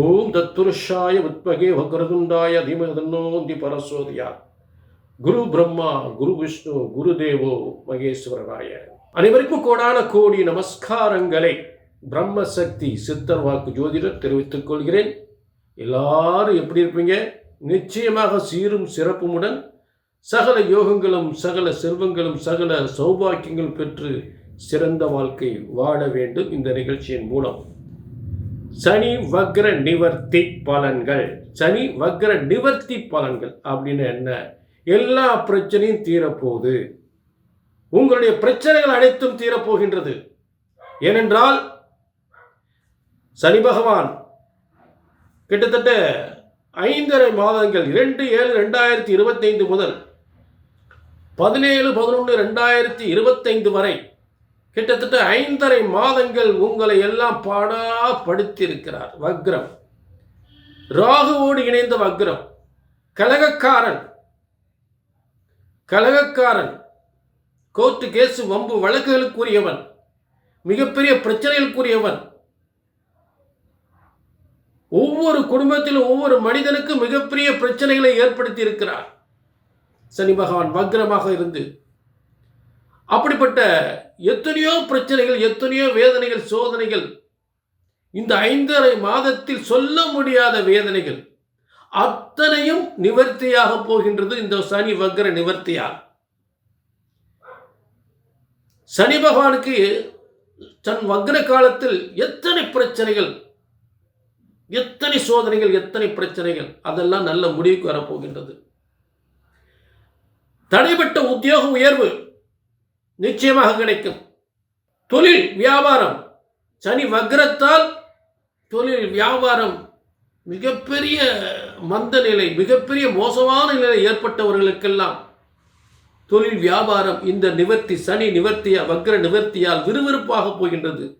ஓம் தத்துருஷாய உத்மகே வக்ரதுண்டாய தீமதன்னோந்தி பரசோதியா குரு பிரம்மா குரு விஷ்ணு குரு தேவோ மகேஸ்வரராய அனைவருக்கும் கோடான கோடி நமஸ்காரங்களை பிரம்ம சக்தி சித்தர் வாக்கு ஜோதிடர் தெரிவித்துக் கொள்கிறேன். எல்லாரும் எப்படி இருப்பீங்க? நிச்சயமாக சீரும் சிறப்புமுடன் சகல யோகங்களும் சகல செல்வங்களும் சகல சௌபாக்கியங்கள் பெற்று சிறந்த வாழ்க்கை வாழ வேண்டும். இந்த நிகழ்ச்சியின் மூலம் சனி வக்ர நிவர்த்தி பலன்கள். சனி வக்ர நிவர்த்தி பலன்கள் அப்படின்னு என்ன? எல்லா பிரச்சனையும் தீரப்போகுது. உங்களுடைய பிரச்சனைகள் அனைத்தும் தீரப்போகின்றது. ஏனென்றால் சனி பகவான் கிட்டத்தட்ட ஐந்தரை மாதங்கள் இரண்டு ஏழு ரெண்டாயிரத்தி இருபத்தைந்து முதல் பதினேழு பதினொன்று ரெண்டாயிரத்தி இருபத்தைந்து வரை கிட்டத்தட்ட ஐந்தரை மாதங்கள் உங்களை எல்லாம் பாடா படுத்தியிருக்கிறார். வக்ரம். ராகுவோடு இணைந்த வக்ரம். கலகக்காரன். கலகக்காரன். கோர்ட்டு கேசு வம்பு வழக்குகளுக்குரியவன். மிகப்பெரிய பிரச்சனைகளுக்குரியவன். ஒவ்வொரு குடும்பத்திலும் ஒவ்வொரு மனிதனுக்கும் மிகப்பெரிய பிரச்சனைகளை ஏற்படுத்தி இருக்கிறார் சனி பகவான் வக்ரமாக இருந்து அப்படிப்பட்ட எத்தனையோ பிரச்சனைகள் எத்தனையோ வேதனைகள் சோதனைகள் இந்த ஐந்தரை மாதத்தில் சொல்ல முடியாத வேதனைகள் அத்தனையும் நிவர்த்தியாக போகின்றது இந்த சனி வக்ர நிவர்த்தியால். சனி பகவானுக்கு தன் வக்ர காலத்தில் எத்தனை பிரச்சனைகள் எத்தனை சோதனைகள் எத்தனை பிரச்சனைகள் அதெல்லாம் நல்ல முடிவுக்கு வரப்போகின்றது. தடைப்பட்ட உத்தியோக உயர்வு நிச்சயமாக கிடைக்கும். தொழில் வியாபாரம். சனி வக்ரத்தால் தொழில் வியாபாரம் மிகப்பெரிய மந்த நிலை மிகப்பெரிய மோசமான நிலை ஏற்பட்டவர்களுக்கெல்லாம் தொழில் வியாபாரம் இந்த நிவர்த்தி சனி நிவர்த்தியா வக்ர நிவர்த்தியால் விறுவிறுப்பாக போகின்றது.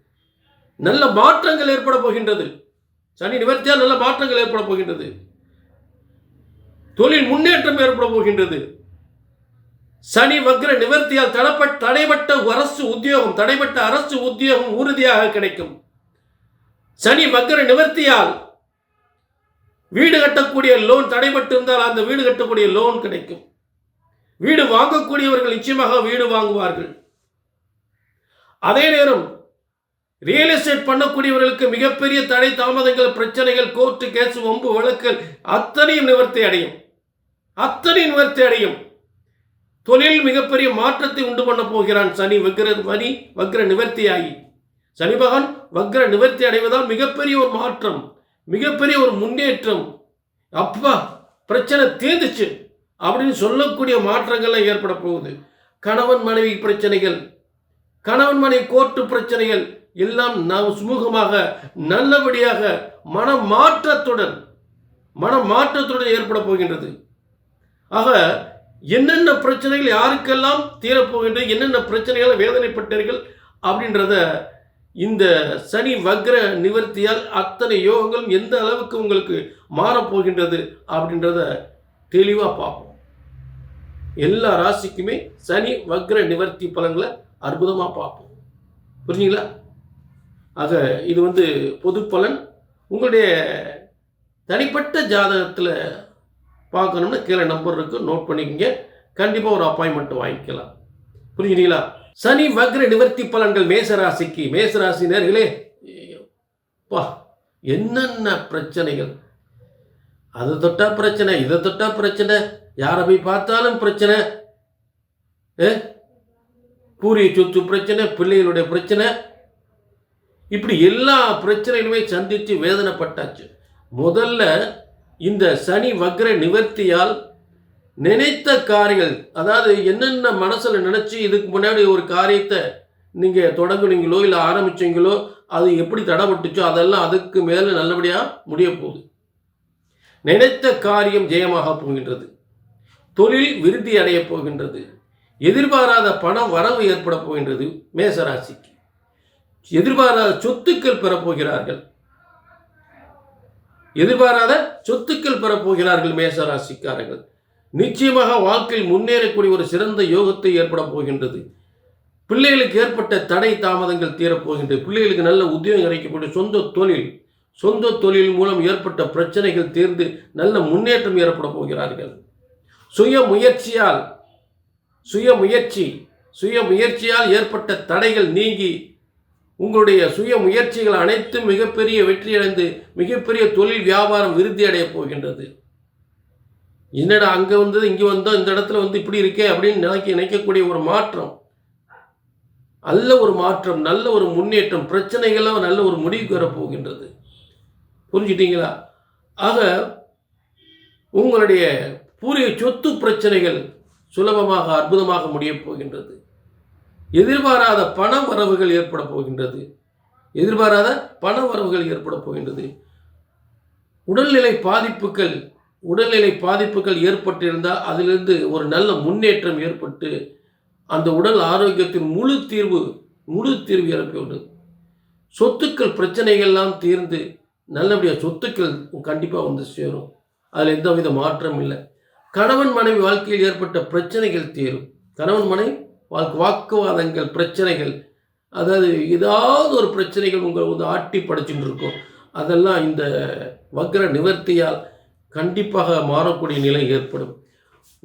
நல்ல மாற்றங்கள் ஏற்பட போகின்றது. சனி நிவர்த்தியால் நல்ல மாற்றங்கள் ஏற்பட போகின்றது. தொழில் முன்னேற்றம் ஏற்பட போகின்றது. சனி வக்ர நிவர்த்தியால் தடப்பட்ட தடைப்பட்ட அரசு உத்தியோகம் தடைப்பட்ட அரசு உத்தியோகம் உறுதியாக கிடைக்கும். சனி வக்ர நிவர்த்தியால் வீடு கட்டக்கூடிய லோன் தடைபட்டு இருந்தால் அந்த வீடு கட்டக்கூடிய லோன் கிடைக்கும். வீடு வாங்கக்கூடியவர்கள் நிச்சயமாக வீடு வாங்குவார்கள். அதே நேரம் ரியல் எஸ்டேட் பண்ணக்கூடியவர்களுக்கு மிகப்பெரிய தடை தாமதங்கள் பிரச்சனைகள் கோர்ட்டு கேஸ் வம்பு வழக்குகள் அத்தனையும் நிவர்த்தி அடையும். அத்தனையும் நிவர்த்தி அடையும். தொழில் மிகப்பெரிய மாற்றத்தை உண்டு பண்ண போகிறான் சனி வக்ர மணி வக்ர நிவர்த்தியாகி. சனி பகவான் வக்ர நிவர்த்தி அடைவதால் மிகப்பெரிய ஒரு மாற்றம் மிகப்பெரிய ஒரு முன்னேற்றம். அப்பா பிரச்சனை தீர்ந்துச்சு அப்படின்னு சொல்லக்கூடிய மாற்றங்கள்லாம் ஏற்பட போகுது. கணவன் மனைவி பிரச்சனைகள் கணவன் மனைவி கோர்ட்டு பிரச்சனைகள் எல்லாம் நாம் சுமூகமாக நல்லபடியாக மன மாற்றத்துடன் மன மாற்றத்துடன் ஏற்பட போகின்றது. ஆக என்னென்ன பிரச்சனைகள் யாருக்கெல்லாம் தீரப்போகின்றது என்னென்ன பிரச்சனைகளை வேதனைப்பட்டீர்கள் அப்படின்றத இந்த சனி வக்ர நிவர்த்தியால் அத்தனை யோகங்களும் எந்த அளவுக்கு உங்களுக்கு மாறப்போகின்றது அப்படின்றத தெளிவாக பார்ப்போம். எல்லா ராசிக்குமே சனி வக்ர நிவர்த்தி பலன்களை அற்புதமாக பார்ப்போம். புரிஞ்சுங்களா? ஆக இது வந்து பொது பலன். உங்களுடைய தனிப்பட்ட ஜாதகத்தில் பார்க்கணும்னா கீழே நம்பர் இருக்குது நோட் பண்ணிக்கங்க. கண்டிப்பாக ஒரு அப்பாயின்மெண்ட் வாங்கிக்கலாம். புரிஞ்சுங்களா சனி வக்ர நிவர்த்தி பலன்கள் மேசராசிக்கு. மேசராசி நேர்களே பா என்னென்ன பிரச்சனைகள்? அது தொட்டா பிரச்சனை இதை தொட்டா பிரச்சனை யாரை போய் பார்த்தாலும் பிரச்சனை. ஏ? பூரிய சொத்து பிரச்சனை பிள்ளைகளுடைய பிரச்சனை. இப்படி எல்லா பிரச்சனைகளுமே சந்தித்து வேதனைப்பட்டாச்சு. முதல்ல இந்த சனி வக்ர நிவர்த்தியால் நினைத்த காரியங்கள் அதாவது என்னென்ன மனசில் நினச்சி இதுக்கு முன்னாடி ஒரு காரியத்தை நீங்கள் தொடங்குனீங்களோ இல்லை ஆரம்பிச்சீங்களோ அது எப்படி தடைப்பட்டுச்சோ அதெல்லாம் அதுக்கு மேலே நல்லபடியாக முடிய போகுது. நினைத்த காரியம் ஜெயமாக போகின்றது. தொழில் விருத்தி அடைய போகின்றது. எதிர்பாராத பண வரவு ஏற்பட போகின்றது மேசராசிக்கு. எதிர்பாராத சொத்துக்கள் பெறப்போகிறார்கள். எதிர்பாராத சொத்துக்கள் பெறப்போகிறார்கள் மேசராசிக்காரர்கள். நிச்சயமாக வாழ்க்கையில் முன்னேறக்கூடிய ஒரு சிறந்த யோகத்தை ஏற்பட போகின்றது. பிள்ளைகளுக்கு ஏற்பட்ட தடை தாமதங்கள் தீரப்போகின்றது. பிள்ளைகளுக்கு நல்ல உத்தியோகம் கிடைக்கக்கூடிய சொந்த தொழில் சொந்த தொழில் மூலம் ஏற்பட்ட பிரச்சனைகள் தீர்ந்து நல்ல முன்னேற்றம் ஏற்பட போகிறார்கள். சுய முயற்சியால் சுய முயற்சி சுய முயற்சியால் ஏற்பட்ட தடைகள் நீங்கி உங்களுடைய சுய முயற்சிகள் அனைத்தும் மிகப்பெரிய வெற்றியடைந்து மிகப்பெரிய தொழில் வியாபாரம் விருத்தி அடையப் போகின்றது. என்னடா அங்கே வந்தது இங்கே வந்தோம் இந்த இடத்துல வந்து இப்படி இருக்கே அப்படின்னு நினைக்க நினைக்கக்கூடிய ஒரு மாற்றம். நல்ல ஒரு மாற்றம் நல்ல ஒரு முன்னேற்றம் பிரச்சனைகள்லாம் நல்ல ஒரு முடிவுக்கு வரப்போகின்றது. புரிஞ்சிட்டீங்களா? ஆக உங்களுடைய பூரிய சொத்து பிரச்சனைகள் சுலபமாக அற்புதமாக முடியப் போகின்றது. எதிர்பாராத பண வரவுகள் ஏற்பட போகின்றது. எதிர்பாராத பண வரவுகள் ஏற்பட போகின்றது. உடல்நிலை பாதிப்புகள் உடல்நிலை பாதிப்புகள் ஏற்பட்டிருந்தால் அதிலிருந்து ஒரு நல்ல முன்னேற்றம் ஏற்பட்டு அந்த உடல் ஆரோக்கியத்தின் முழு தீர்வு முழு தீர்வு ஏற்படுது சொத்துக்கள் பிரச்சனைகள்லாம் தீர்ந்து நல்லபடியாக சொத்துக்கள் கண்டிப்பாக வந்து சேரும். அதில் எந்தவித மாற்றம் இல்லை. கணவன் மனைவி வாழ்க்கையில் ஏற்பட்ட பிரச்சனைகள் தீரும். கணவன் மனைவி வாக்குவாதங்கள் பிரச்சனைகள். அதாவது ஏதாவது ஒரு பிரச்சனைகள் உங்கள் வந்து ஆட்டி படைச்சுட்டு இருக்கும் அதெல்லாம் இந்த வக்ர நிவர்த்தியால் கண்டிப்பாக மாறக்கூடிய நிலை ஏற்படும்.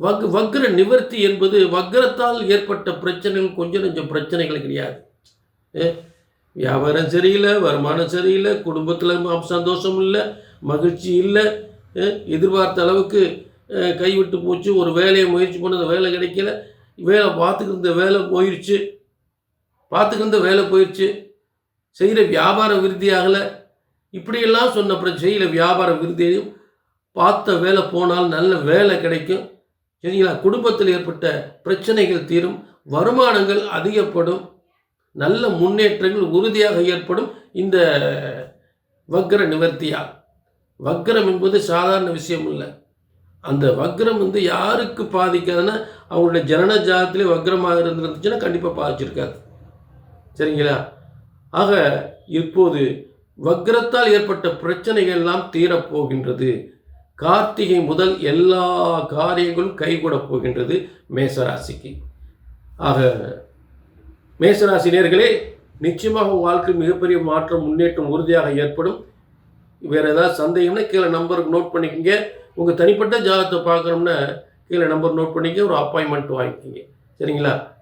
வக் வக்ர நிவர்த்தி என்பது வக்ரத்தால் ஏற்பட்ட பிரச்சனைகள் கொஞ்சம் கொஞ்சம் பிரச்சனைகள் கிடையாது. வியாபாரம் சரியில்லை வருமானம் சரியில்லை குடும்பத்தில் சந்தோஷம் இல்லை மகிழ்ச்சி இல்லை. எதிர்பார்த்த அளவுக்கு கைவிட்டு போச்சு ஒரு வேலையை முயற்சி பண்ணது வேலை கிடைக்கல. வேலை பார்த்துக்கிருந்த வேலை போயிடுச்சு பார்த்துக்கிருந்த வேலை போயிடுச்சு செய்கிற வியாபாரம் விருத்தி ஆகலை. இப்படியெல்லாம் சொன்ன அப்புறம் செய்கிற வியாபாரம் விருத்தியையும் பார்த்த வேலை போனால் நல்ல வேலை கிடைக்கும். சரிங்களா? குடும்பத்தில் ஏற்பட்ட பிரச்சனைகள் தீரும். வருமானங்கள் அதிகப்படும். நல்ல முன்னேற்றங்கள் உறுதியாக ஏற்படும். இந்த வக்ர நிவர்த்தியால். வக்ரம் என்பது சாதாரண விஷயம் இல்லை அந்த வக்ரம் வந்து யாருக்கு பாதிக்காதுன்னா அவங்களுடைய ஜனன ஜாதத்திலே வக்ரமாக இருந்துருந்துச்சுன்னா கண்டிப்பாக பாதிச்சிருக்காது. சரிங்களா? ஆக இப்போது வக்ரத்தால் ஏற்பட்ட பிரச்சனைகள் எல்லாம் தீரப்போகின்றது கார்த்திகை முதல் எல்லா காரியங்களும் கைகூடப் போகின்றது மேசராசிக்கு. ஆக மேசராசி நேர்களே நிச்சயமாக வாழ்க்கை மிகப்பெரிய மாற்றம் முன்னேற்றம் உறுதியாக ஏற்படும். வேறு ஏதாவது சந்தேகம்னா கீழே நம்பருக்கு நோட் பண்ணிக்கோங்க. உங்கள் தனிப்பட்ட ஜாதகத்தை பார்க்குறோம்னா கீழே நம்பர் நோட் பண்ணிக்க ஒரு அப்பாயின்மெண்ட் வாங்கிக்கிங்க. சரிங்களா?